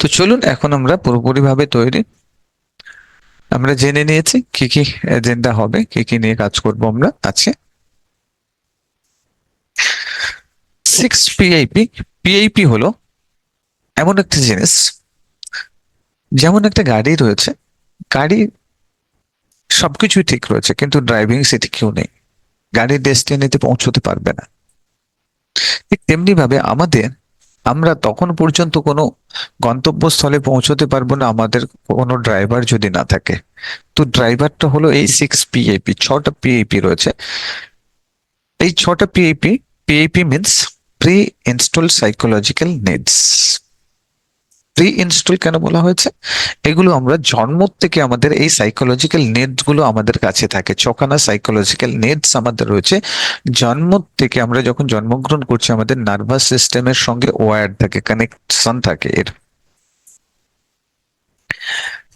তো চলুন, এখন আমরা পুরোপুরিভাবে তৈরি। আমরা জেনে নিয়েছি কি কি এজেন্ডা হবে, কি কি নিয়ে কাজ করব আমরা আছে সিক্স পিআইপি পিআইপি হলো এমন একটা জিনিস, যেমন একটা গাড়ি রয়েছে। গাড়ি সবকিছুই ঠিক রয়েছে, কিন্তু ড্রাইভিং সিটে কেউ নেই। গাড়ির ডেস্টিনিতে পৌঁছতে পারবে না। ঠিক তেমনি ভাবে আমাদের আমরা তখন পর্যন্ত কোনো গন্তব্যস্থলে পৌঁছতে পারব না, আমাদের কোনো ড্রাইভার যদি না থাকে। তো ড্রাইভারটা হলো এই সিক্স পিএপি ছটা পিএপি রয়েছে। এই ছটা PAP PAP means pre install psychological needs install কেন বলা হয়েছে? এগুলো আমরা জন্ম থেকে আমাদের এই সাইকোলজিক্যাল নেটসগুলো আমাদের কাছে থাকে। ছখানা সাইকোলজিক্যাল নেটস আমাদের রয়েছে। জন্ম থেকে আমরা যখন জন্মগ্রহণ করছি, আমাদের নার্ভাস সিস্টেমের সঙ্গে ওয়ার থাকে কানেকশন থাকে এর।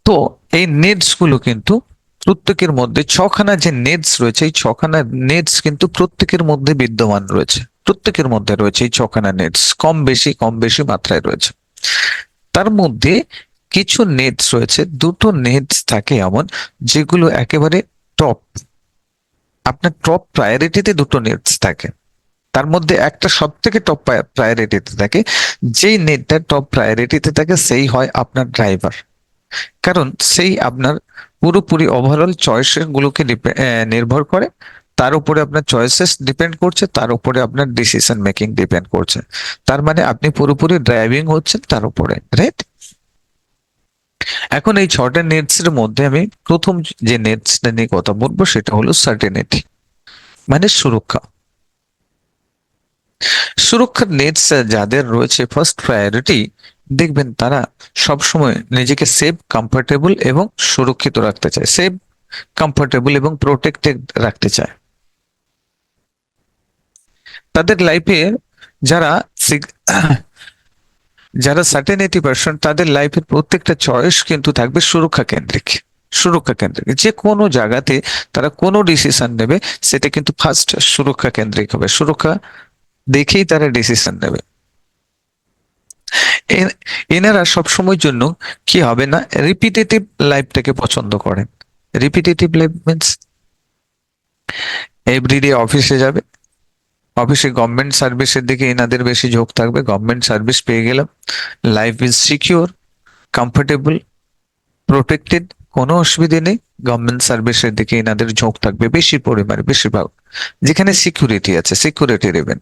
তো এই নেটসগুলো কিন্তু প্রত্যেকের মধ্যে, ছখানা যে নেটস রয়েছে, এই ছখানা নেটস কিন্তু প্রত্যেকের মধ্যে বিদ্যমান রয়েছে। প্রত্যেকের মধ্যে রয়েছে এই ছখানা নেটস কম বেশি কম বেশি মাত্রায় রয়েছে। তার মধ্যে কিছু নেটস রয়েছে, দুটো নেটস থাকে এমন, যেগুলো একেবারে টপ আপনার টপ প্রায়োরিটিতে দুটো নেটস থাকে। তার মধ্যে একটা সব থেকে টপ প্রায়োরিটিতে থাকে, যেই নেটটা টপ প্রায়োরিটিতে থাকে, সেই হয় আপনার ড্রাইভার কারণ সেই আপনার পুরোপুরি ওভারঅল চয়েসের গুলোকে নির্ভর করে। তার উপরে আপনার চয়েসেস ডিপেন্ড করছে, তার উপরে আপনার ডিসিশন মেকিং ডিপেন্ড করছে। তার মানে আপনি পুরোপুরি ড্রাইভিং হচ্ছেন তার উপরে রাইট এখন এই ছটা নেটস এর মধ্যে আমি প্রথম যে নেটসটা নিয়ে কথা বলব সেটা হলো সার্টেনিটি মানে সুরক্ষা। সুরক্ষার নেটস যাদের রয়েছে ফার্স্ট প্রায়োরিটি দেখবেন তারা সব সময় নিজেকে সেফ কমফোর্টেবল এবং সুরক্ষিত রাখতে চায়। সেফ কমফোর্টেবল এবং প্রোটেক্টেড রাখতে চায়। তাদের লাইফে যারা যারা সার্টেন সার্টেনিটি পার্সন তাদের লাইফের প্রত্যেকটা চয়েস কিন্তু থাকবে সুরক্ষা কেন্দ্রিক সুরক্ষা কেন্দ্রিক। যে কোনো জায়গাতে তারা কোনো ডিসিশন নেবে, সেটা কিন্তু ফার্স্ট সুরক্ষা কেন্দ্রিক হবে। সুরক্ষা দেখেই তারা ডিসিশন নেবে। এনারা সবসময়ের জন্য কি হবে না রিপিটেটিভ লাইফটাকে পছন্দ করেন। রিপিটেটিভ লাইফ মিনস এভরিডে অফিসে যাবে অফিসে গভর্নমেন্ট সার্ভিসের দিকে এনাদের বেশি ঝোঁক থাকবে। গভর্নমেন্ট সার্ভিস পেয়ে গেলাম। Life is secure comfortable protected কোনো অসুবিধে নেই। গভর্নমেন্ট সার্ভিসের দিকে এনাদের ঝোঁক থাকবে বেশি পরিমাণে, বেশিরভাগ। যেখানে সিকিউরিটি আছে সিকিউরিটি দেবেন।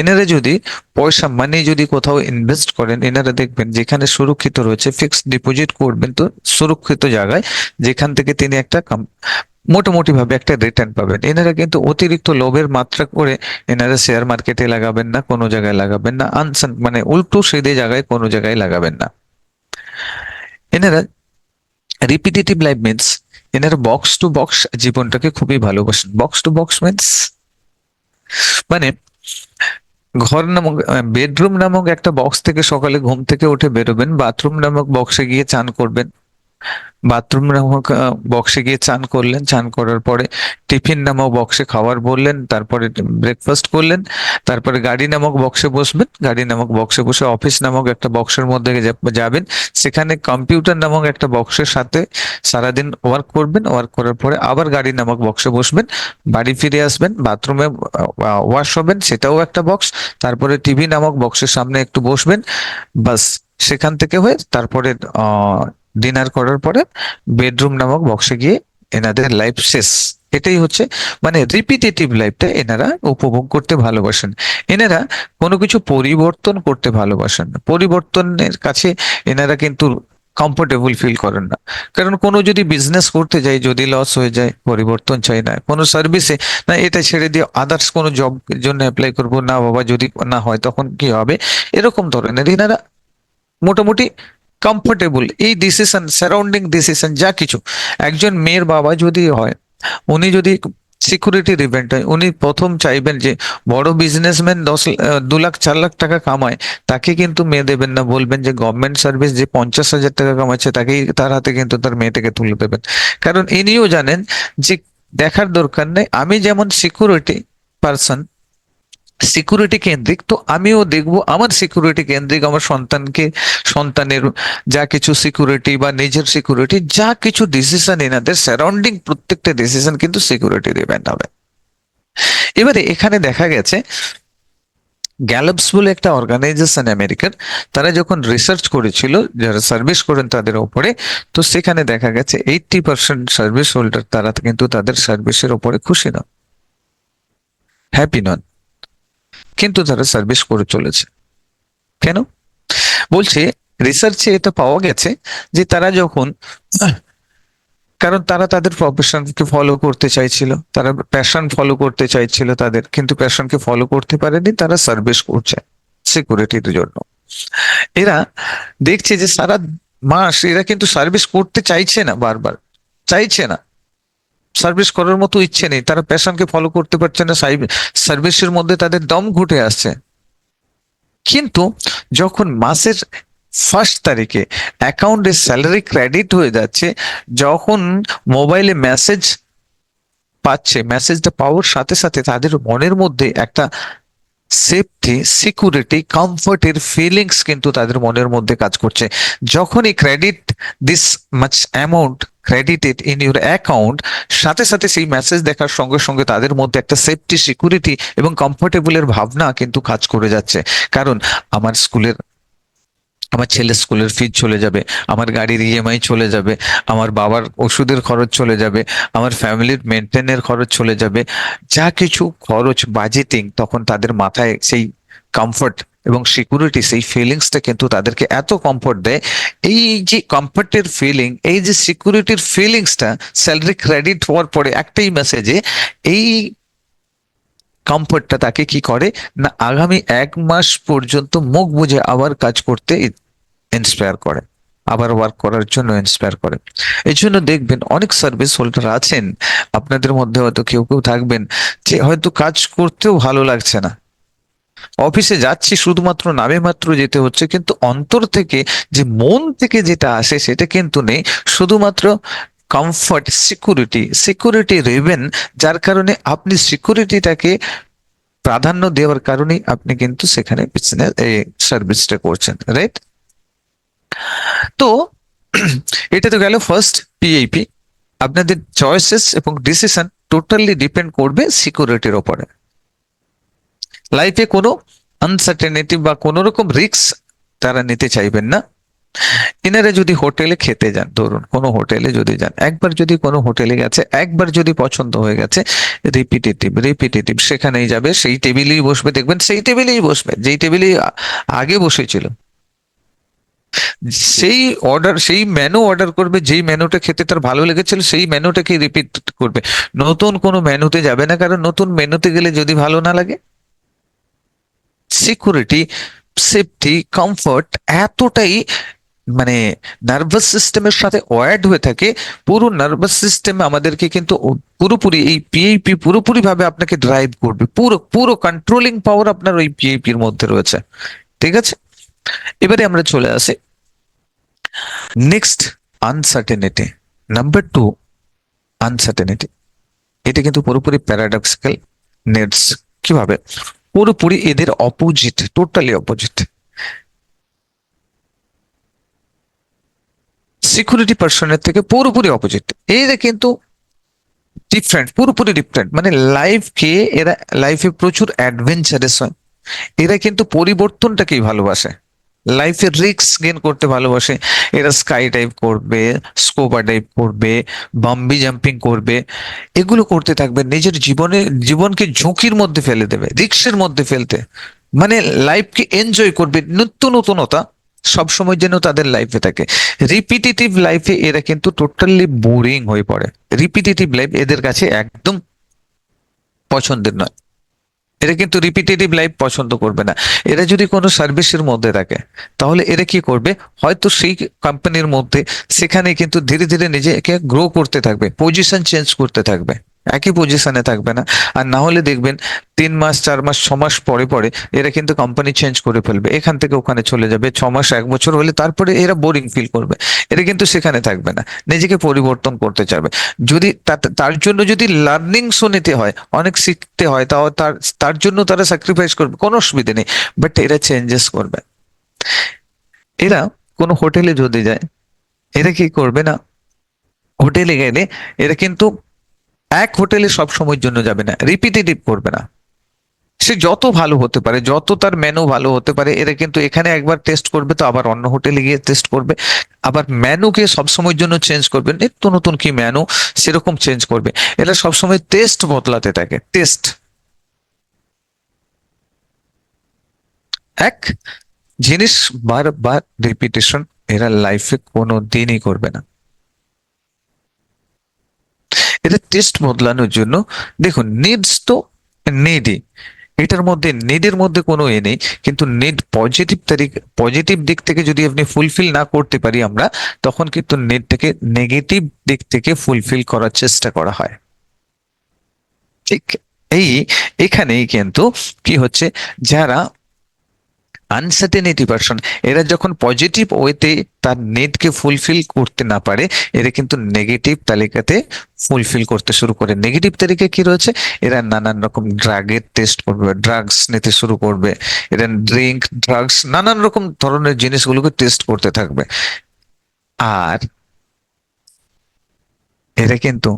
এনারা যদি পয়সা মানি যদি কোথাও ইনভেস্ট করেন, এনারা দেখবেন যেখানে সুরক্ষিত রয়েছে ফিক্সড ডিপোজিট করবেন তো সুরক্ষিত জায়গায়, যেখান থেকে তিনি একটা মোটামুটি ভাবে একটা রিটার্ন পাবেন। এনারা কিন্তু অতিরিক্ত লোভের মাত্রা করে এনারা শেয়ার মার্কেটে লাগাবেন না, কোনো জায়গায় লাগাবেন না আনসান মানে উল্টো সেদে জায়গায় কোনো জায়গায় লাগাবেন না। এনারা রিপিটেটিভ লাইফ মিনস এনারা বক্স টু বক্স জীবনটাকে খুবই ভালোবাসেন। বক্স টু বক্স মিনস মানে ঘর নামক বেডরুম নামক একটা বক্স থেকে সকালে ঘুম থেকে উঠে বেরোবেন বাথরুম নামক বক্সে গিয়ে চান করবেন। বাথরুম নামক বক্সে গিয়ে চান করলেন। চান করার পরে টিফিন নামক বক্সে খাবার বললেন, তারপরে ব্রেকফাস্ট করলেন, তারপরে গাড়ি নামক বক্সে বসবেন। গাড়ি নামক বক্সে বসে অফিস নামক একটা বক্সের মধ্যে যাবেন। সেখানে কম্পিউটার নামক একটা বক্সের সাথে সারাদিন ওয়ার্ক করবেন। ওয়ার্ক করার পরে আবার গাড়ি নামক বক্সে বসবেন। বাড়ি ফিরে আসবেন বাথরুমে ওয়াশ হবেন, সেটাও একটা বক্স তারপরে টিভি নামক বক্সের সামনে একটু বসবেন। বাস, সেখান থেকে হয়ে তারপরে ডিনার করার পরে বেডরুম নামক বক্সে গিয়ে এনাদের লাইফ শেষ। এটাই হচ্ছে মানে রিপিটেটিভ লাইফটা এনারা উপভোগ করতে ভালোবাসেন। এনারা কোনো কিছু পরিবর্তন করতে ভালোবাসেন পরিবর্তনের কাছে এনারা কিন্তু কমফোর্টেবল ফিল করেন না। কারণ কোনো যদি বিজনেস করতে যাই যদি লস হয়ে যায়, পরিবর্তন চাই না। কোনো সার্ভিসে না, এটা ছেড়ে দিয়ে আদার্স কোনো জব জন্য অ্যাপ্লাই করব, না বাবা, যদি না হয়, তখন কি হবে? এরকম ধরনের এনারা মোটামুটি কমফোর্টেবল এই ডিসিশন সারাউন্ডিং ডিসিশন যা কিছু। একজন মেয়ের বাবা যদি হয়, উনি যদি সিকিউরিটি ইভেন্ট হয়, উনি প্রথম চাইবেন যে বড় বিজনেসম্যান দশ দু লাখ, চার লাখ টাকা কামায়, তাকে কিন্তু মেয়ে দেবেন না, বলবেন যে গভর্নমেন্ট সার্ভিস যে পঞ্চাশ হাজার টাকা কামাচ্ছে, তাকেই তার হাতে কিন্তু তার মেয়েটাকে তুলে দেবেন। কারণ ইনিও জানেন যে দেখার দরকার নেই, আমি যেমন সিকিউরিটি পারসন সিকিউরিটি কেন্দ্রিক, তো আমিও দেখব আমার সিকিউরিটি কেন্দ্রিক, আমার সন্তানকে, সন্তানের যা কিছু সিকিউরিটি বা নিজের সিকিউরিটি যা কিছু ডিসিশন এনাদের সারাউন্ডিং প্রত্যেকটা ডিসিশন কিন্তু সিকিউরিটি ডিপেন্ড হবে। এবারে এখানে দেখা গেছে গ্যালপস বলে একটা অর্গানাইজেশন আমেরিকার তারা যখন রিসার্চ করেছিল, যারা সার্ভিস করেন তাদের ওপরে, তো সেখানে দেখা গেছে এইটটি পার্সেন্ট সার্ভিস হোল্ডার তারা কিন্তু তাদের সার্ভিসের ওপরে খুশি নন। হ্যাপি নন। কিন্তু তারা সার্ভিস করে চলেছে। কেন? বলছে রিসার্চে এটা পাওয়া গেছে যে তারা যখন, কারণ তারা তাদের প্রফেশনকে ফলো করতে চাইছিল, তারা প্যাশন ফলো করতে চাইছিল তাদের, কিন্তু প্যাশনকে ফলো করতে পারেনি, তারা সার্ভিস করছে সিকিউরিটির জন্য। এরা দেখছে যে সারা মাস এরা কিন্তু সার্ভিস করতে চাইছে না বারবার, চাইছে না। সার্ভিস করার মতো ইচ্ছে নেই। তারা প্যাশনকে ফলো করতে পারছে না সার্ভিসের মধ্যে তাদের দম ঘুটে আসছে। কিন্তু যখন মাসের ফার্স্ট তারিখে অ্যাকাউন্টে স্যালারি ক্রেডিট হয়ে যাচ্ছে, যখন মোবাইলে মেসেজ পাচ্ছে মেসেজটা পাওয়ার সাথে সাথে তাদের মনের মধ্যে একটা সেফটি সিকিউরিটি কমফর্টের ফিলিংস কিন্তু তাদের মনের মধ্যে কাজ করছে। যখনই credit this much amount credited in your account সাথে সাথে সেই মেসেজ দেখার সঙ্গে সঙ্গে তাদের মধ্যে একটা সেফটি সিকিউরিটি এবং কমফোর্টেবলের ভাবনা কিন্তু কাজ করে যাচ্ছে। কারণ আমার স্কুলের, আমার ছেলের স্কুলের ফিজ চলে যাবে, আমার গাড়ির ইএমআই চলে যাবে, আমার বাবার ওষুধের খরচ চলে যাবে, আমার ফ্যামিলির মেনটেনের খরচ চলে যাবে, যা কিছু খরচ বাজেটিং তখন তাদের মাথায় সেই কমফর্ট এবং সিকিউরিটি সেই ফিলিংসটা কিন্তু তাদেরকে এত কমফর্ট দেয়। এই যে কমফর্টের ফিলিং এই যে সিকিউরিটির ফিলিংসটা স্যালারি ক্রেডিট হওয়ার পরে একটাই মেসেজে এই কমফর্টটা তাকে কি করে? না, আগামী এক মাস পর্যন্ত মুখ বুঝে আবার কাজ করতে ইন্সপায়ার করে। আবার ওয়ার্ক করার জন্য ইন্সপায়ার করে। এই জন্য দেখবেন অনেক সার্ভিস হোল্ডার আছেন। আপনাদের মধ্যে হয়তো কেউ কেউ থাকবেন যে হয়তো কাজ করতেও ভালো লাগছে না। অফিসে যাচ্ছি শুধুমাত্র নামে মাত্র যেতে হচ্ছে, কিন্তু অন্তর থেকে যে মন থেকে যেটা আসে সেটা কিন্তু নেই। শুধুমাত্র কমফর্ট সিকিউরিটি সিকিউরিটি রেবেন যার কারণে আপনি সিকিউরিটিটাকে প্রাধান্য দেওয়ার কারণেই আপনি কিন্তু সেখানে বিজনেস এই সার্ভিসটা করছেন রাইট তো এটা তো গেল ফার্স্ট পিএইপি আপনাদের চয়েসেস এবং ডিসিশন টোটালি ডিপেন্ড করবে সিকিউরিটির ওপরে। লাইফে কোনো আনসার্টেনিটি বা কোনো রকম রিস্ক তারা নিতে চাইবেন না। এনারা যদি হোটেলে খেতে যান, ধরুন কোনো হোটেলে যদি যান, একবার যদি কোনো হোটেলে গেছে, একবার যদি পছন্দ হয়ে গেছে রিপিটেটিভ রিপিটেটিভ সেখানেই যাবে, সেই টেবিলেই বসবে, দেখবেন সেই টেবিলেই বসবে, যেই টেবিলেই আগে বসেছিল। সেই অর্ডার সেই মেনু অর্ডার করবে, যেই মেনুটা খেতে তার ভালো লেগেছিল, সেই মেনুটাকে রিপিট করবে। নতুন কোনো মেনুতে যাবে না, কারণ নতুন মেনুতে গেলে যদি ভালো না লাগে সিকিউরিটি সেফটি কমফর্ট এতটাই মানে নার্ভাস সিস্টেমের সাথে ওয়ার্ড হয়ে থাকে, পুরো নার্ভাস সিস্টেম আমাদেরকে কিন্তু পুরোপুরি এই পিএইপি পুরোপুরি ভাবে আপনাকে ড্রাইভ করবে। পুরো পুরো কন্ট্রোলিং পাওয়ার আপনার ওই পিএইপির মধ্যে রয়েছে। ঠিক আছে? এবারে আমরা চলে আসি। Next uncertainty number two uncertainty এটা কিন্তু পুরোপুরি প্যারাডক্সিক্যাল নেটস কীভাবে? পুরোপুরি এদের অপোজিট টোটালি অপোজিট সিকিউরিটি পার্সনের থেকে পুরোপুরি অপোজিট এরা কিন্তু ডিফারেন্ট পুরোপুরি ডিফারেন্ট মানে লাইফকে এরা লাইফে প্রচুর অ্যাডভেঞ্চারেস হয়। এরা কিন্তু পরিবর্তনটাকেই ভালোবাসে। লাইফে রিক্স গেন করতে ভালোবাসে। এরা স্কাই ডাইভ করবে স্কোবা ডাইভ করবে বাম্বি জাম্পিং করবে। এগুলো করতে থাকবে, নিজের জীবনে, জীবনকে ঝুঁকির মধ্যে ফেলে দেবে রিক্সের মধ্যে ফেলতে। মানে লাইফকে এনজয় করবে নিত্য নতুনতা, সবসময় যেন তাদের লাইফে থাকে। রিপিটেটিভ লাইফে এরা কিন্তু টোটালি বোরিং হয়ে পড়ে। রিপিটেটিভ লাইফ এদের কাছে একদম পছন্দের নয়। এরা কিন্তু রিপিটেটিভ লাইফ পছন্দ করবে না। এরা যদি কোনো সার্ভিসের মধ্যে থাকে, তাহলে এরা কি করবে? হয়তো সেই কোম্পানির মধ্যে সেখানে কিন্তু ধীরে ধীরে নিজেকে গ্রো করতে থাকবে পজিশন চেঞ্জ করতে থাকবে। একই পজিশনে থাকবে না। আর না হলে দেখবেন তিন মাস, চার মাস, ছ মাস পরে পরে এরা কিন্তু কোম্পানি চেঞ্জ করে ফেলবে। এখান থেকে ওখানে চলে যাবে। ছ মাস, এক বছর হলে তারপরে এরা বোরিং ফিল করবে। এরা কিন্তু সেখানে থাকবে না। নিজেকে পরিবর্তন করতে চাইবে। যদি তার জন্য যদি লার্নিং নিতে হয়, অনেক শিখতে হয়, তাও তার তার জন্য তারা স্যাক্রিফাইস করবে, কোনো অসুবিধা নেই। বাট এরা চেঞ্জেস করবে। এরা কোনো হোটেলে যদি যায়, এরা কি করবে না? হোটেলে গেলে এরা কিন্তু এক হোটেলে সব সময়ের জন্য যাবে না রিপিটেটিভ করবে না। সে যত ভালো হতে পারে, যত তার মেনু ভালো হতে পারে, এরা কিন্তু এখানে একবার টেস্ট করবে তো আবার অন্য হোটেলে গিয়ে টেস্ট করবে। আবার মেনুকে সবসময়ের জন্য চেঞ্জ করবে, নিত্য নতুন কি মেনু সেরকম চেঞ্জ করবে। এরা সবসময় টেস্ট বদলাতে থাকে টেস্ট এক, জিনিস বারবার রিপিটেশন এরা লাইফে কোনো দিনই করবে না। এটা টেস্ট বদলানোর জন্য দেখুন নিডস তো নেডই এটার মধ্যে নেডের মধ্যে কোনো এ নেই, কিন্তু নেড পজিটিভ তারিখ পজিটিভ দিক থেকে যদি আপনি ফুলফিল না করতে পারি আমরা, তখন কিন্তু নেটটাকে নেগেটিভ দিক থেকে ফুলফিল করার চেষ্টা করা হয়। ঠিক এই, এখানেই কিন্তু কি হচ্ছে, যারা আনসার্টেনিটি পার্সন এরা যখন পজিটিভ ওয়েতে তার নেটকে ফুলফিল করতে না পারে, এরা কিন্তু নেগেটিভ তালিকাতে ফুলফিল করতে শুরু করে। নেগেটিভ তালিকা কি রয়েছে? এরা নানান রকম ড্রাগের টেস্ট করবে ড্রাগস নিতে শুরু করবে, এরা ড্রিঙ্ক ড্রাগস নানান রকম ধরনের জিনিসগুলোকে টেস্ট করতে থাকবে। আর এরা কিন্তু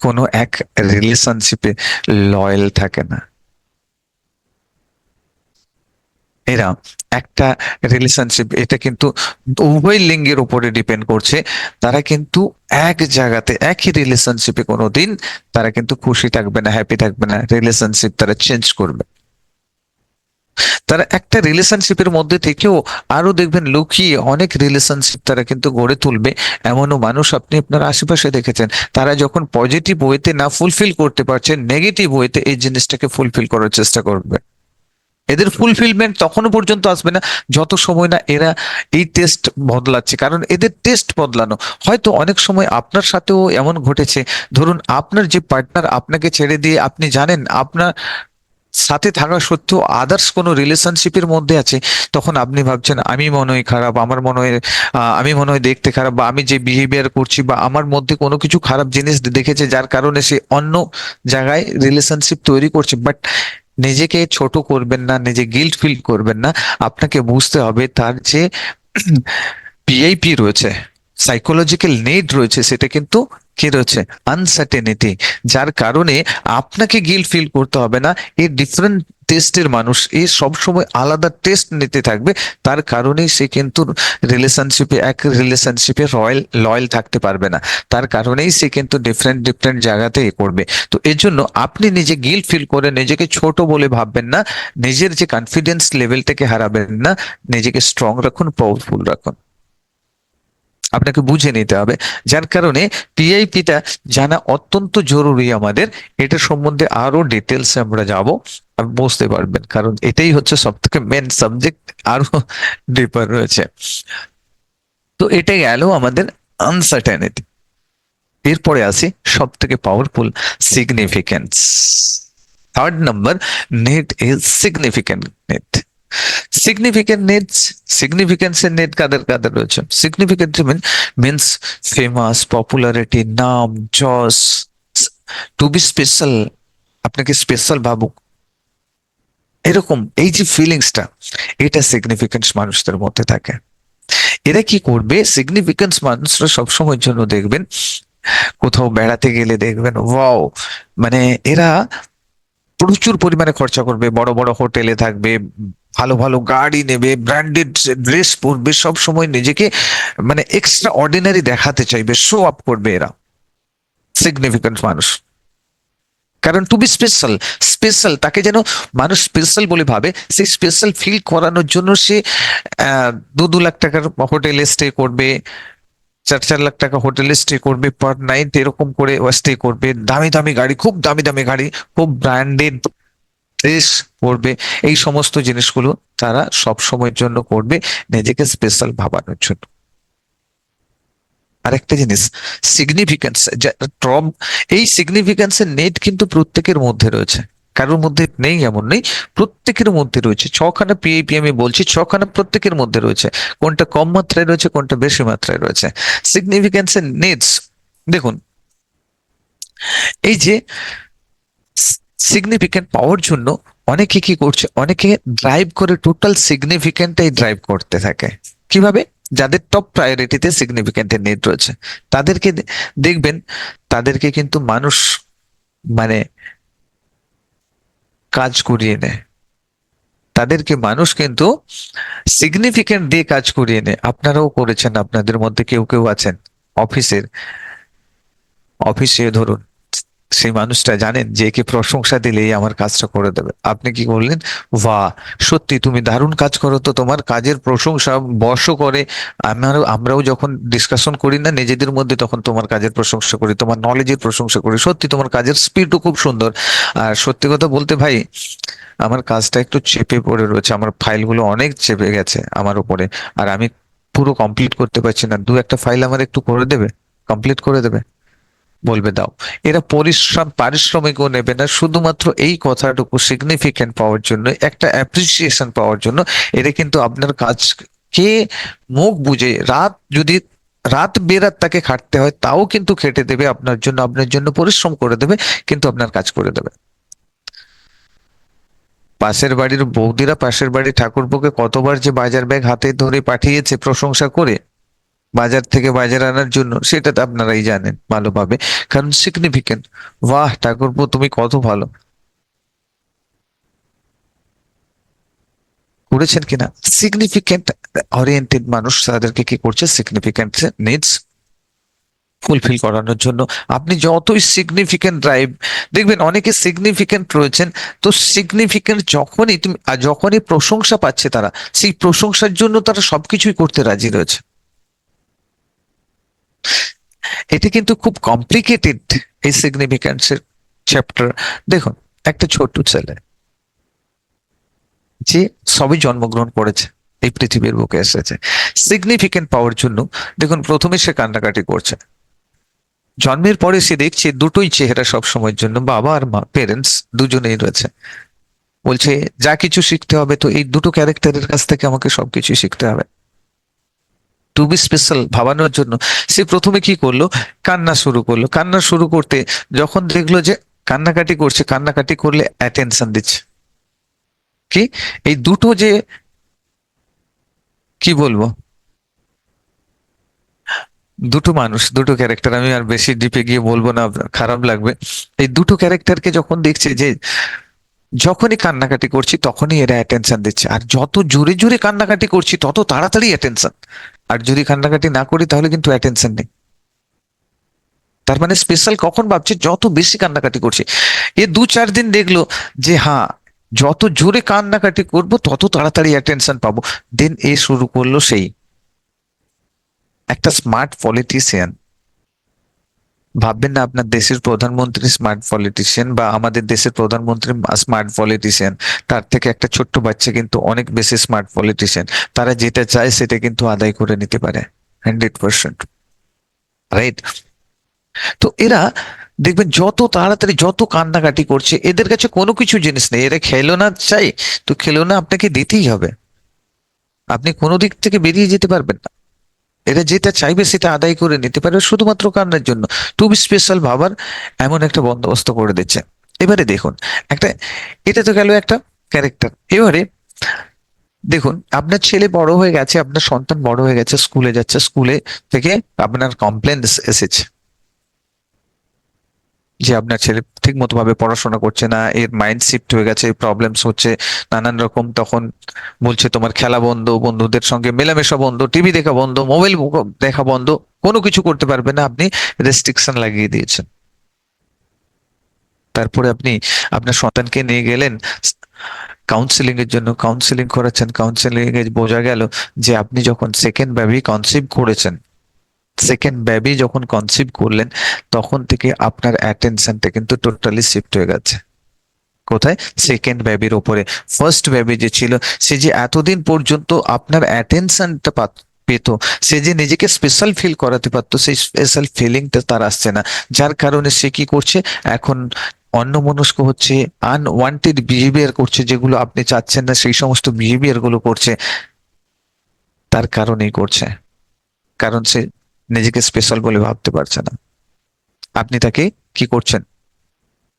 কোনো এক রিলেশনশিপে লয়াল থাকে না। এরা একটা রিলেশনশিপ এটা কিন্তু উভয় লিঙ্গের উপরে ডিপেন্ড করছে। তারা কিন্তু এক জায়গাতে, একই রিলেশনশিপে কোনোদিন তারা কিন্তু খুশি থাকবে না হ্যাপি থাকবে না রিলেশনশিপ তারা চেঞ্জ করবে। তারা একটা রিলেশনশিপের মধ্যে থেকেও আরও দেখবেন লুকিয়ে অনেক রিলেশনশিপ তারা কিন্তু গড়ে তুলবে। এমনও মানুষ আপনি আপনার আশেপাশে দেখেছেন, তারা যখন পজিটিভ ওয়েতে না ফুলফিল করতে পারছেন নেগেটিভ ওয়েতে এই জিনিসটাকে ফুলফিল করার চেষ্টা করবে। এদের ফুলফিলমেন্ট তখনও পর্যন্ত আসবে না, যত সময় না এরা এই টেস্ট বদলাচ্ছে। কারণ এদের টেস্ট বদলানো, হয়তো অনেক সময় আপনার সাথেও এমন ঘটেছে। ধরুন আপনার যে পার্টনার আপনাকে ছেড়ে দিয়ে, আপনি জানেন আপনার সাথে থাকা সত্ত্বেও আদার্স কোনো রিলেশনশিপের মধ্যে আছে, তখন আপনি ভাবছেন, আমি মনে হয় খারাপ, আমার মনে হয় আমি মনে হয় দেখতে খারাপ, বা আমি যে বিহেভিয়ার করছি, বা আমার মধ্যে কোনো কিছু খারাপ জিনিস দেখেছে, যার কারণে সে অন্য জায়গায় রিলেশনশিপ তৈরি করছে। বাট নিজেকে ছোট করবেন না, নিজে গিল্ট ফিল করবেন না। আপনাকে বুঝতে হবে তার যে পিআইপি রয়েছে সাইকোলজিক্যাল নিড রয়েছে, সেটা কিন্তু কি রয়েছে? আনসার্টেনিটি যার কারণে আপনাকে গিল ফিল করতে হবে না। এর ডিফারেন্ট টেস্টের মানুষ এই সবসময় আলাদা টেস্ট নিতে থাকবে। তার কারণেই সে কিন্তু রিলেশনশিপে এক রিলেশনশিপে রয়্যাল লয়াল থাকতে পারবে না। তার কারণেই সে কিন্তু ডিফারেন্ট ডিফারেন্ট জায়গাতে এ করবে তো এর জন্য আপনি নিজে গিল ফিল করে নিজেকে ছোট বলে ভাববেন না। নিজের যে কনফিডেন্স লেভেলটাকে হারাবেন না। নিজেকে স্ট্রং রাখুন পাওয়ারফুল রাখুন। আপনাকে বুঝে নিতে হবে। যার কারণে পিআইপিটা জানা অত্যন্ত জরুরি আমাদের। এটা সম্বন্ধে আরও ডিটেলস আমরা যাব বুঝতে পারবেন। কারণ এটাই হচ্ছে সব থেকে মেন সাবজেক্ট আরও ডিপার রয়েছে। তো এটা গেল আমাদের আনসার্টেনিটি এরপরে আসি সব থেকে powerful significance third number need is significant need significant needs সিগনিফিকেন্সের need কাদের কাদের রয়েছে? সিগনিফিকেন্ট মিনস ফেমাস পপুলারিটি নাম, জস টু বি স্পেশাল আপনাকে স্পেশাল ভাবুক। এরকম, এই যে ফিলিংসটা এটা সিগনিফিকেন্স মানুষদের মধ্যে থাকে। এরা কি করবে? সিগনিফিকেন্স মানুষরা সবসময়ের জন্য দেখবেন, কোথাও বেড়াতে গেলে দেখবেন ওয়াও মানে এরা প্রচুর পরিমাণে খরচা করবে, বড় বড় হোটেলে থাকবে ভালো ভালো গাড়ি নেবে ব্র্যান্ডেড ড্রেস পরবে, সব সময় নিজেকে মানে এক্সট্রা অর্ডিনারি দেখাতে চাইবে শো আপ করবে এরা। সিগনিফিকেন্ট মানুষ। কারণ টু বি স্পেশাল স্পেশাল তাকে যেন মানুষ স্পেশাল বলে ভাবে, সেই স্পেশাল ফিল করানোর জন্য সে দু দু লাখ টাকার হোটেলে স্টে করবে, চার চার লাখ টাকা হোটেলে স্টে করবে পার নাইট এরকম করে স্টে করবে। দামি দামি গাড়ি, খুব দামি দামি গাড়ি, খুব ব্র্যান্ডেড ড্রেস পরবে এই সমস্ত জিনিসগুলো তারা সব সময়ের জন্য করবে নিজেকে স্পেশাল ভাবানোর জন্য। আরেকটা জিনিস সিগনিফিকেন্স ট্রম, এই সিগনিফিকেন্সের নেট কিন্তু প্রত্যেকের মধ্যে রয়েছে। কারোর মধ্যে নেই, এমন নেই, প্রত্যেকের মধ্যে রয়েছে। ছখানা পিএপি আমি বলছি, ছখানা প্রত্যেকের মধ্যে রয়েছে। কোনটা কম মাত্রায় রয়েছে, কোনটা বেশি মাত্রায় রয়েছে। সিগনিফিকেন্সের নেটস দেখুন, এই যে সিগনিফিকেন্ট পাওয়ার জন্য অনেকে কি করছে? অনেকে ড্রাইভ করে টোটাল সিগনিফিকেন্টটাই ড্রাইভ করতে থাকে। কীভাবে? যাদের টপ প্রায়োরিটিতে সিগনিফিকেন্টের নেট রয়েছে। তাদেরকে দেখবেন, তাদেরকে কিন্তু মানুষ মানে কাজ করিয়ে নেয়। তাদেরকে মানুষ কিন্তু সিগনিফিকেন্ট দিয়ে কাজ করিয়ে নেয়। আপনারাও করেছেন, আপনাদের মধ্যে কেউ কেউ আছেন। অফিসের, অফিসে ধরুন। সেই মানুষটা জানেন যে একে প্রশংসা দিলেই আমার কাজটা করে দেবে। আপনি কি করলেন বাহ, সত্যি তুমি দারুণ কাজ করো তো, তোমার কাজের প্রশংসা বর্ষ করে। আমারও আমরাও যখন ডিসকাশন করি না, নিজেদের মধ্যে তখন তোমার কাজের প্রশংসা করি, তোমার নলেজের প্রশংসা করি। সত্যি তোমার কাজের স্পিডও খুব সুন্দর। আর সত্যি কথা বলতে ভাই, আমার কাজটা একটু চেপে পড়ে রয়েছে, আমার ফাইলগুলো অনেক চেপে গেছে আমার উপরে। আর আমি পুরো কমপ্লিট করতে পারছি না। দু একটা ফাইল আমার একটু করে দেবে? কমপ্লিট করে দেবে? বলবে, দাও। এরা পরিশ্রম, পারিশ্রমিকও নেবে না। শুধুমাত্র এই কথাটুকু সিগনিফিকেন্ট পাওয়ার জন্য, একটা অ্যাপ্রিসিয়েশন পাওয়ার জন্য এরা কিন্তু আপনার কাজকে মুখ বুঝে, রাত যদি, রাত বেরাত তাকে খাটতে হয়, তাও কিন্তু খেটে দেবে, আপনার জন্য আপনার জন্য পরিশ্রম করে দেবে, কিন্তু আপনার কাজ করে দেবে। পাশের বাড়ির বৌদিরা, পাশের বাড়ির ঠাকুরপোকে কতবার যে বাজার ব্যাগ হাতে ধরে পাঠিয়েছে, প্রশংসা করে বাজার থেকে বাজার আনার জন্য, সেটা তো আপনারাই জানেন, ভালোভাবে। কারণ সিগনিফিকেন্ট বাহ, ঠাকুরপো, তুমি কত ভালো। করেছেন কিনা? সিগনিফিকেন্ট ওরিয়েন্টেড মানুষ তাদেরকে কি করছে? সিগনিফিকেন্ট নিডস ফুলফিল করানোর জন্য। আপনি যতই সিগনিফিকেন্ট ড্রাইভ দেখবেন অনেকে সিগনিফিকেন্ট রয়েছেন, তো সিগনিফিকেন্ট যখনই তুমি যখনই প্রশংসা পাচ্ছে তারা, সেই প্রশংসার জন্য তারা সবকিছুই করতে রাজি রয়েছে। এটা কিন্তু খুব কমপ্লিকেটেড এই সিগনিফিকেন্সের চ্যাপ্টার দেখুন, একটা ছোট্ট ছেলে, যে সবই জন্মগ্রহণ করেছে, এই পৃথিবীর বুকে এসেছে। সিগনিফিকেন্ট পাওয়ার জন্য, দেখুন, প্রথমে সে কান্নাকাটি করছে। জন্মের পরে সে দেখছে, দুটোই চেহারা সব সময়ের জন্য, বাবা আর মা পেরেন্টস দুজনেই রয়েছে। বলছে, যা কিছু শিখতে হবে, তো এই দুটো ক্যারেক্টারের কাছ থেকে আমাকে সবকিছু শিখতে হবে। টু বি স্পেশাল ভাবানোর জন্য সে প্রথমে কি করল? কান্না শুরু করল। কান্না শুরু করতে যখন দেখল যে কান্নাকাটি করছে, কান্নাকাটি করলে অ্যাটেনশন দিচ্ছে। কি? এই দুটো যে কি বলব? দুটো মানুষ, দুটো ক্যারেক্টার আমি আর বেশি ডিপে গিয়ে বলব না, খারাপ লাগবে। এই দুটো ক্যারেক্টারকে যখন দেখছে যে যখনই কান্নাকাটি করছি, তখনই এরা অ্যাটেনশন দিচ্ছে। আর যত জোরে জোরে কান্নাকাটি করছি, তত তাড়াতাড়ি অ্যাটেনশন আর যদি কান্নাকাটি না করি, তাহলে কিন্তু অ্যাটেনশন নেই। তার মানে স্পেশাল কখন ভাবছে? যত বেশি কান্নাকাটি করছে। এ দু চার দিন দেখল যে হ্যাঁ যত জোরে কান্নাকাটি করব, তত তাড়াতাড়ি অ্যাটেনশন পাবো। দেন এ শুরু করল সেই একটা স্মার্ট পলিটিশিয়ান ভাববেন না, আপনার দেশের প্রধানমন্ত্রী স্মার্ট পলিটিশিয়ান বা আমাদের দেশের প্রধানমন্ত্রী স্মার্ট পলিটিশিয়ান তার থেকে একটা ছোট্ট বাচ্চা কিন্তু অনেক বেশি স্মার্ট পলিটিশিয়ান তারা যেটা চায় সেটা কিন্তু আদায় করে নিতে পারে হান্ড্রেড পার্সেন্ট রাইট তো এরা দেখবেন যত তাড়াতাড়ি, যত কান্নাকাটি করছে, এদের কাছে কোনো কিছু জিনিস নেই, এরা খেলনা চাই, তো খেলনা আপনাকে দিতেই হবে, আপনি কোনো দিক থেকে বেরিয়ে যেতে পারবেন না। এরা যেটা চাইবে সেটা আদায় করে নিতে পারে শুধুমাত্র কান্নার জন্য। টু বি স্পেশাল ভাবার এমন একটা বন্দোবস্ত করে দিচ্ছে। এবারে দেখুন, একটা, এটা তো গেল একটা ক্যারেক্টার এবারে দেখুন, আপনার ছেলে বড় হয়ে গেছে, আপনার সন্তান বড় হয়ে গেছে, স্কুলে যাচ্ছে, স্কুলে থেকে আপনার কমপ্লেন এসেছে। যে আপনার ছেলে ঠিক মতো ভাবে পড়াশোনা করছে না, এর মাইন্ড শিফট হয়ে গেছে প্রবলেমস হচ্ছে, নানান রকম তখন বলছে তোমার খেলা বন্ধ, বন্ধুদের সঙ্গে মেলামেশা বন্ধ টিভি দেখা বন্ধ মোবাইল দেখা বন্ধ, কোনো কিছু করতে পারবে না, আপনি রেস্ট্রিকশন লাগিয়ে দিয়েছেন। তারপরে আপনি আপনার সন্তানকে নিয়ে গেলেন কাউন্সিলিং এর জন্য কাউন্সিলিং করাচ্ছেন কাউন্সিলিং এ বোঝা গেল যে আপনি যখন সেকেন্ড বেবি কনসিভ করেছেন সেকেন্ড বেবি যখন কনসিভ করলেন, তখন থেকে আপনার অ্যাটেনশনটা কিন্তু টোটালি শিফট হয়ে গেছে। কোথায়? সেকেন্ড বেবির ওপরে। ফার্স্ট বেবি যে ছিল, সে যে এতদিন পর্যন্ত আপনার অ্যাটেনশনটা পেত সে যে নিজেকে স্পেশাল ফিল করাতে পারতো, সেই স্পেশাল ফিলিংটা তার আসছে না। যার কারণে সে কি করছে? এখন অন্যমনস্ক হচ্ছে আনওয়ান্টেড বিহেভিয়ার করছে, যেগুলো আপনি চাচ্ছেন না, সেই সমস্ত বিহেভিয়ারগুলো করছে। তার কারণেই করছে। কারণ সে নিজেকে স্পেশাল বলে ভাবতে পারছে না। আপনি তাকে কি করছেন?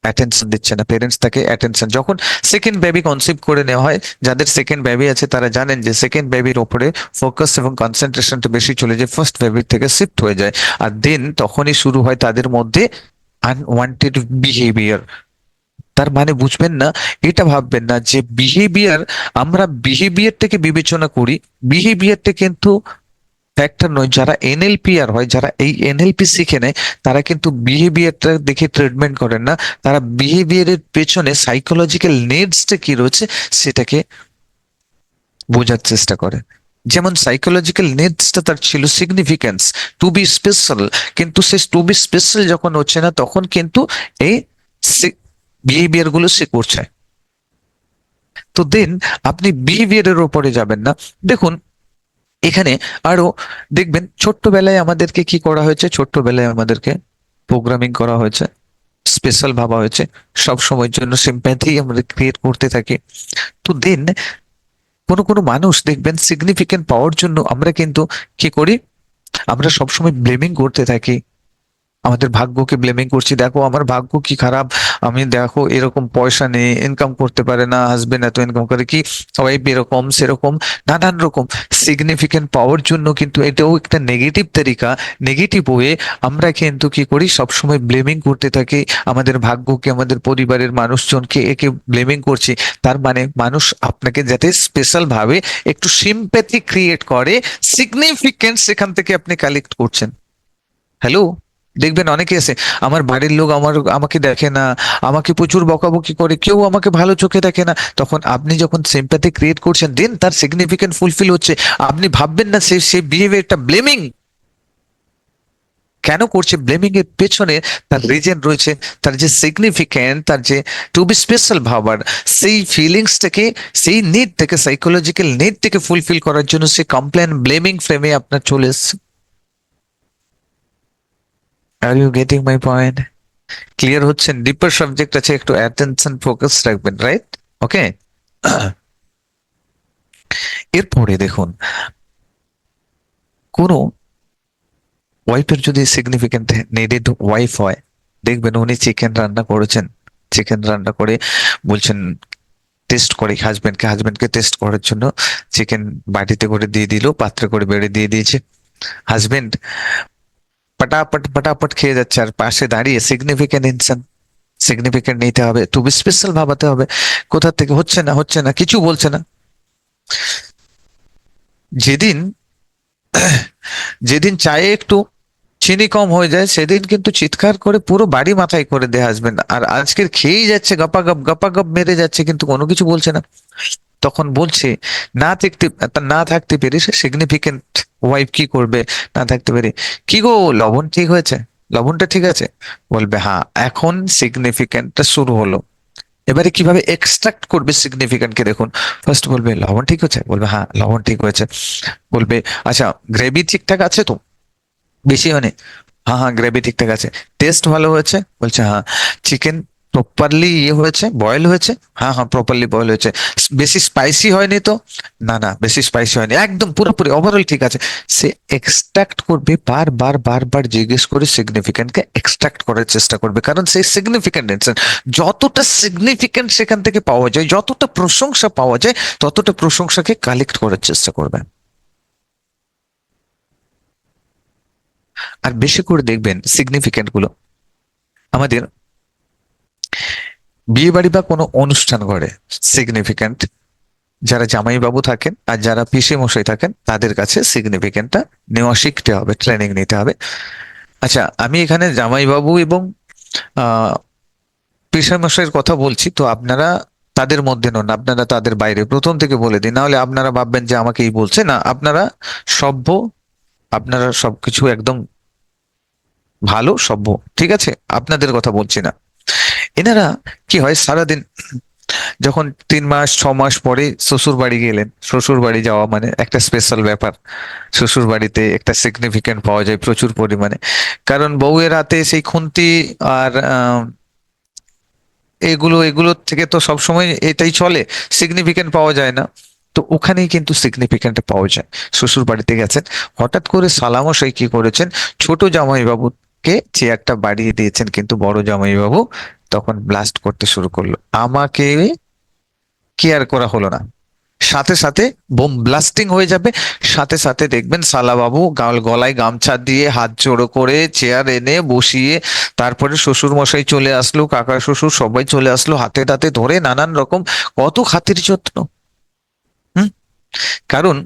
অ্যাটেনশন দিচ্ছে না। পেরেন্টস তাকে অ্যাটেনশন যখন সেকেন্ড বেবি কনসিভ করে নেওয়া হয়, যাদের সেকেন্ড বেবি আছে, তারা জানেন যে সেকেন্ড বেবির ওপরে ফোকাস এবং কনসেন্ট্রেশনটা বেশি চলে যায় ফার্স্ট বেবির থেকে শিফট হয়ে যায়। আর দেন তখনই শুরু হয় তাদের মধ্যে আনওয়ান্টেড বিহেভিয়ার তার মানে বুঝবেন না, এটা ভাববেন না যে বিহেভিয়ার আমরা বিহেভিয়ারটাকে বিবেচনা করি বিহেভিয়ারটা কিন্তু ফ্যাক্টর নয়, যারা এনএলপি আর হয়, যারা এই এনএলপি শিখে নেয়, তারা কিন্তু বিহেভিয়ারটা দেখে ট্রিটমেন্ট করেন না। তারা বিহেভিয়ারের পেছনে সাইকোলজিক্যাল নিডসটা কি রয়েছে, সেটাকে বোঝার চেষ্টা করে। যেমন সাইকোলজিক্যাল নিডসটা তার ছিল সিগনিফিকেন্স টু বি স্পেশাল কিন্তু সে টু বি স্পেশাল যখন হচ্ছে না, তখন কিন্তু এই বিহেভিয়ারগুলো সে করছে। তো দেন আপনি বিহেভিয়ারের উপরে যাবেন না। দেখুন এখানে আরও দেখবেন, ছোট্টবেলায় আমাদেরকে কি করা হয়েছে? ছোট্টবেলায় আমাদেরকে প্রোগ্রামিং করা হয়েছে স্পেশাল ভাবা হয়েছে। সব সময়ের জন্য সিম্প্যাথি আমরা ক্রিয়েট করতে থাকি। তো দেন কোনো কোনো মানুষ দেখবেন সিগনিফিকেন্ট পাওয়ার জন্য আমরা কিন্তু কি করি? আমরা সবসময় ব্লেমিং করতে থাকি। আমাদের ভাগ্যকে ব্লেমিং করছি। দেখো, আমার ভাগ্য কি খারাপ? আমি দেখো এরকম পয়সা নেই ইনকাম করতে পারে না হাজবেন্ড এত ইনকাম করে, কি ওয়াইফ এরকম, সেরকম, নানান রকম সিগনিফিকেন্ট পাওয়ার জন্য কিন্তু এটাও একটা নেগেটিভ তরিকা নেগেটিভ ওয়ে আমরা কিন্তু কি করি, সবসময় ব্লেমিং করতে থাকি, আমাদের ভাগ্যকে, আমাদের পরিবারের মানুষজনকে একে ব্লেমিং করছি। তার মানে মানুষ আপনাকে যাতে স্পেশাল ভাবে একটু সিম্প্যাথি ক্রিয়েট করে সিগনিফিকেন্ট সেখান থেকে আপনি কালেক্ট করছেন। হ্যালো দেখবেন অনেকে আছে, আমার বাড়ির লোক আমার, আমাকে দেখে না, আমাকে প্রচুর বকাবকি করে, কেউ আমাকে ভালো চোখে দেখে না। তখন আপনি যখন সিম্প্যাথি ক্রিয়েট করছেন দেন তার সিগনিফিকেন্ট ফুলফিল হচ্ছে। আপনি ভাববেন না সে সেই বিহেভিয়ারটা ব্লেমিং কেন করছে? ব্লেমিং এর পেছনে তার রিজন রয়েছে, তার যে সিগনিফিকেন্ট তার যে টু বি স্পেশাল ভাবার, সেই ফিলিংসটাকে সেই নিডটাকে সাইকোলজিক্যাল নিডটাকে ফুলফিল করার জন্য সে কমপ্লেন ব্লেমিং ফ্রেমে আপনার চলে এসছে। Are you getting my point clear হচ্ছেন ডিপার সাবজেক্ট আছে, একটু অ্যাটেনশন ফোকাস রাখবেন রাইট ওকে এরপরে দেখুন, কোনো ওয়াইফের যদি সিগনিফিকেন্ট নিডেড ওয়াইফ হয়, দেখবেন উনি চিকেন রান্না করেছেন। চিকেন রান্না করে বলছেন টেস্ট করে হাজবেন্ডকে হাজবেন্ডকে টেস্ট করার জন্য চিকেন বাটিতে করে দিয়ে দিল, পাত্রে করে বেড়ে দিয়ে দিয়েছে। হাজবেন্ড পটাপট পটাপট খেয়ে যাচ্ছে আর পাশে দাঁড়িয়ে সিগনিফিকেন্ট ইনসান সিগনিফিকেন্ট নিতে হবে টু বি স্পেশাল ভাবাতে হবে কোথা থেকে হচ্ছে না হচ্ছে না কিছু বলছে না যেদিন যেদিন চায়ে একটু চিনি কম হয়ে যায় সেদিন কিন্তু চিৎকার করে পুরো বাড়ি মাথায় করে দেয় হাসবেন আর আজকের খেয়েই যাচ্ছে গপাগপ গপাগপ মেরে যাচ্ছে কিন্তু কোনো কিছু বলছে না তখন বলছে, না থাকতে না থাকতে পেরে সে সিগনিফিকেন্ট ওয়াইফ কি করবে? না থাকতে পেরে। কি গো, লবণ ঠিক হয়েছে? লবণটা ঠিক আছে? বলবে হ্যাঁ এখন সিগনিফিকেন্টটা শুরু হলো। এবারে কীভাবে এক্সট্রাক্ট করবে সিগনিফিকেন্টকে দেখুন? ফার্স্ট বলবে, লবণ ঠিক হয়েছে? বলবে হ্যাঁ লবণ ঠিক হয়েছে। বলবে আচ্ছা গ্রেভি ঠিকঠাক আছে তো? বেশি মানে হ্যাঁ হ্যাঁ গ্রেভি ঠিকঠাক আছে। টেস্ট ভালো হয়েছে? বলছে হ্যাঁ। চিকেন প্রপারলি ইয়ে হয়েছে বয়েল হয়েছে? হ্যাঁ হ্যাঁ প্রপারলি বয়েল হয়েছে। বেশি স্পাইসি হয়নি তো? না না, বেশি স্পাইসি হয়নি। একদম পুরোপুরি ওভারঅল ঠিক আছে। সে এক্সট্রাক্ট করবে বারবার বারবার জিজ্ঞেস করে সিগনিফিকেন্টকে এক্সট্রাক্ট করার চেষ্টা করবে। কারণ সেই সিগনিফিকেন্ট যতটা সিগনিফিকেন্ট সেখান থেকে পাওয়া যায়, যতটা প্রশংসা পাওয়া যায়, ততটা প্রশংসাকে কালেক্ট করার চেষ্টা করবে। আর বেশি করে দেখবেন সিগনিফিকেন্টগুলো। আমাদের বিয়ে বাড়ি বা কোনো অনুষ্ঠান ঘরে সিগনিফিক্যান্ট যারা জামাইবাবু থাকেন আর যারা পিসে মশাই থাকেন, তাদের কাছে সিগনিফিক্যান্টটা নেওয়া শিখতে হবে ট্রেনিং নিতে হবে। আচ্ছা আমি এখানে জামাইবাবু এবং পিসে মশাইয়ের কথা বলছি, তো আপনারা তাদের মধ্যে নন, আপনারা তাদের বাইরে। প্রথম থেকে বলে দিন নাহলে আপনারা ভাববেন যে আমাকেই বলছে। না, আপনারা সভ্য, আপনারা সবকিছু একদম ভালো, সভ্য, ঠিক আছে? আপনাদের কথা বলছি না। এনারা কি হয়, সারাদিন যখন তিন মাস, ছ মাস পরে শ্বশুর বাড়ি গেলেন, শ্বশুর বাড়ি যাওয়া মানে একটা স্পেশাল ব্যাপার। শ্বশুর বাড়িতে একটা সিগনিফিকেন্ট পাওয়া যায় প্রচুর পরিমাণে। কারণ বউয়ের হাতে সেই খুন্তি আর এগুলো এগুলোর থেকে তো সবসময় এটাই চলে সিগনিফিকেন্ট পাওয়া যায় না। তো ওখানেই কিন্তু সিগনিফিকেন্ট পাওয়া যায়। শ্বশুর বাড়িতে গেছেন, হঠাৎ করে সালামশাই কি করেছেন, ছোট জামাইবাবুকে চেয়ারটা বাড়িয়ে দিয়েছেন কিন্তু বড় জামাইবাবু তখন ব্লাস্ট করতে শুরু করল। আমাকে কেয়ার করা হলো না। সাথে সাথে বোম ব্লাস্টিং হয়ে যাবে। সাথে সাথে দেখবেন সালাবাবু গাল গলায় গামছা দিয়ে হাত জোড়ো করে চেয়ার এনে বসিয়ে তারপরে শ্বশুর মশাই চলে আসলো, কাকা শ্বশুর সবাই চলে আসলো, হাতে হাতে ধরে নানান রকম কত খাতির যত্ন। হুম? কারণ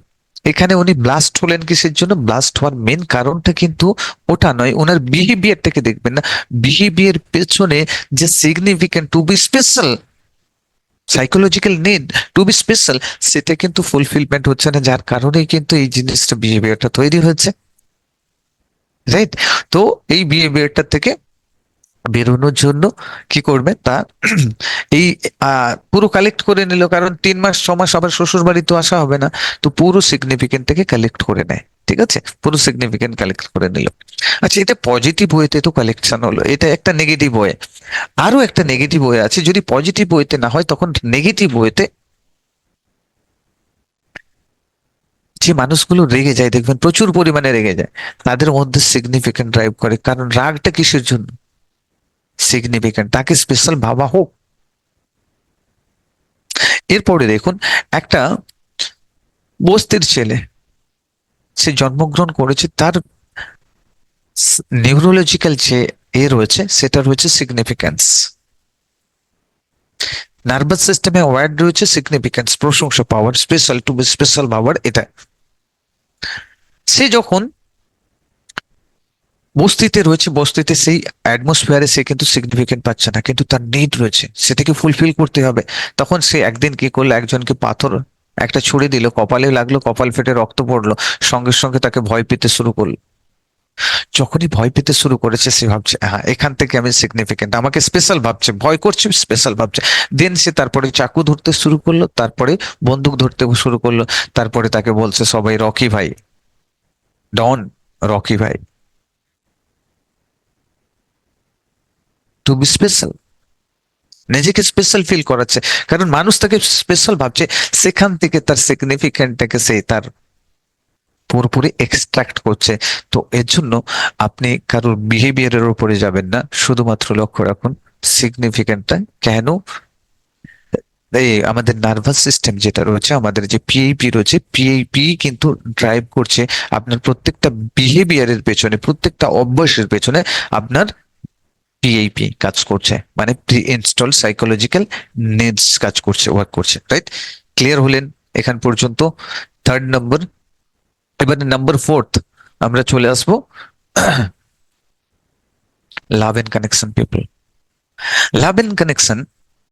এখানে উনি ব্লাস্ট হলেন কিসের জন্য? ব্লাস্ট হওয়ার মেন কারণটা কিন্তু ওটা নয়, ওনার বিহেভিয়ারটাকে দেখবেন না। বিহেভিয়ার পেছনে যে significant to be special psychological need to be special সেটা কিন্তু ফুলফিলমেন্ট হচ্ছে না, যার কারণেই কিন্তু এই জিনিসটা বিহেভিয়ারটা তৈরি হয়েছে। রাইট তো এই বিহেভিয়ারটা থেকে বেরোনোর জন্য কি করবে? তা এই পুরো কালেক্ট করে নিল, কারণ তিন মাস, ছ মাস আবার শ্বশুর বাড়ি তো আসা হবে না। তো পুরো সিগনিফিকেন্ট থেকে কালেক্ট করে নেয়, ঠিক আছে? পুরো সিগনিফিকেন্ট কালেক্ট করে নিল। আচ্ছা এটা পজিটিভ ওয়েতে তো কালেকশন হলো। এটা একটা নেগেটিভ ওয়ে আরও একটা নেগেটিভ ওয়ে আছে, যদি পজিটিভ ওয়েতে না হয়, তখন নেগেটিভ ওয়েতে যে মানুষগুলো রেগে যায়, দেখবেন প্রচুর পরিমাণে রেগে যায়। তাদের মধ্যে সিগনিফিকেন্ট ড্রাইভ করে, কারণ রাগটা কিসের জন্য? সিগনিফিকেন্ট তাকে স্পেশাল ভাবা হোক। এরপরে দেখুন, একটা বস্তির ছেলে, সে জন্মগ্রহণ করেছে, তার নিউরোলজিক্যাল যে এ রয়েছে সেটা রয়েছে সিগনিফিক্যান্স নার্ভাস সিস্টেমে ওয়ার্ড রয়েছে সিগনিফিক্যান্স প্রশংসা পাওয়ার স্পেশাল টু স্পেশাল পাওয়ার এটা। সে যখন বস্তিতে রয়েছে, বস্তিতে সেই অ্যাটমসফিয়ারে সে কিন্তু সিগনিফিকেন্ট পাচ্ছে না, কিন্তু তার নিড রয়েছে। সেটাকে ফুলফিল করতে হবে। তখন সে একদিন কি করল, একজনকে পাথর, একটা ছুড়ে দিল, কপালে লাগল, কপাল ফেটে রক্ত পড়ল, সঙ্গে সঙ্গে তাকে ভয় পেতে শুরু করল। যখনই ভয় পেতে শুরু করেছে, সে ভাবছে হ্যাঁ এখান থেকে আমি সিগনিফিকেন্ট আমাকে স্পেশাল ভাবছে, ভয় করছে স্পেশাল ভাবছে। দেন সে তারপরে চাকু ধরতে শুরু করল, তারপরে বন্দুক ধরতে শুরু করল, তারপরে তাকে বলছে, সবাই রকি ভাই ডন রকি ভাই। টু বি স্পেশাল নিজেকে স্পেশাল ফিল করাচ্ছে। কারণ মানুষ তাকে স্পেশাল ভাবছে, সেখান থেকে তার সিগনিফিকেন্টটাকে সে তার পুরোপুরি এক্সট্রাক্ট করছে। তো এর জন্য আপনি কারোর বিহেভিয়ারের উপরে যাবেন না। শুধুমাত্র লক্ষ্য রাখুন সিগনিফিকেন্টটা কেন? এই আমাদের নার্ভাস সিস্টেম যেটা রয়েছে, আমাদের যে পিএইপি রয়েছে পিএইপি কিন্তু ড্রাইভ করছে আপনার প্রত্যেকটা বিহেভিয়ারের পেছনে, প্রত্যেকটা অভ্যাসের পেছনে আপনার পিএইপি কাজ করছে মানে প্রি ইনস্টল সাইকোলজিক্যাল নিডস কাজ করছে ওয়ার্ক করছে রাইট ক্লিয়ার হলেন এখান পর্যন্ত। থার্ড নম্বর এবারে নাম্বার ফোর্থ আমরা চলে আসব। Love and connection people love and connection